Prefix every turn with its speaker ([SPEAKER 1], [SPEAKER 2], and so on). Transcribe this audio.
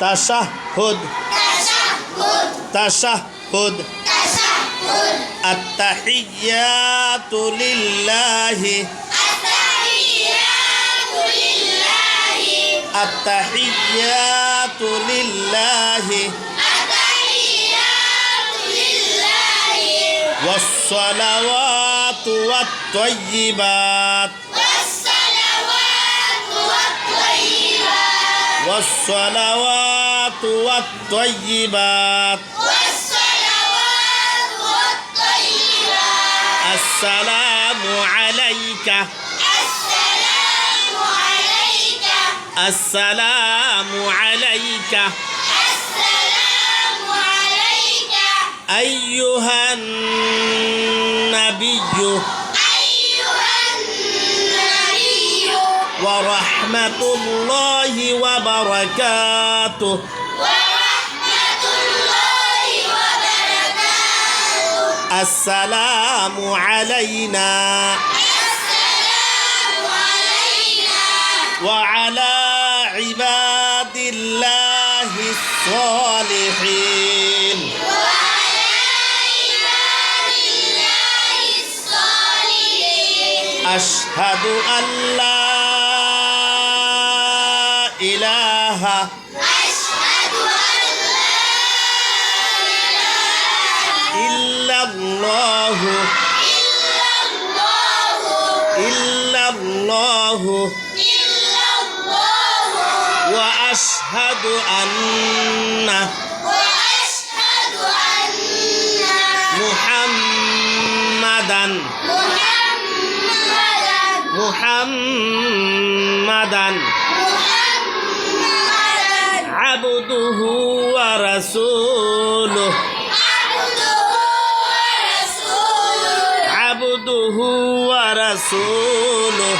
[SPEAKER 1] তাশাহুদ
[SPEAKER 2] تشهد
[SPEAKER 1] তাশাহুদ
[SPEAKER 2] تشهد
[SPEAKER 1] التحيات لله
[SPEAKER 2] التحيات لله
[SPEAKER 1] التحيات لله
[SPEAKER 2] التحيات لله
[SPEAKER 1] والصلوات والطيبات
[SPEAKER 2] والصلوات والطيبات
[SPEAKER 1] والصلوات والطيبات السلام عليك
[SPEAKER 2] السلام عليك
[SPEAKER 1] السلام عليك
[SPEAKER 2] السلام عليك
[SPEAKER 1] أيها النبي ورحمة الله وبركاته.
[SPEAKER 2] ورحمة الله وبركاته
[SPEAKER 1] السلام علينا.
[SPEAKER 2] السلام علينا
[SPEAKER 1] وعلى عباد الله الصالحين
[SPEAKER 2] وعلى عباد الله الصالحين.
[SPEAKER 1] أشهد أن لا إله.
[SPEAKER 2] أشهد أن لا إله
[SPEAKER 1] إلا الله.
[SPEAKER 2] إلا الله.
[SPEAKER 1] إلا الله
[SPEAKER 2] إلا الله
[SPEAKER 1] وأشهد أن
[SPEAKER 2] وأشهد أن
[SPEAKER 1] محمدا.
[SPEAKER 2] محمدا.
[SPEAKER 1] محمدا.
[SPEAKER 2] عبده ورسوله
[SPEAKER 1] عبده ورسوله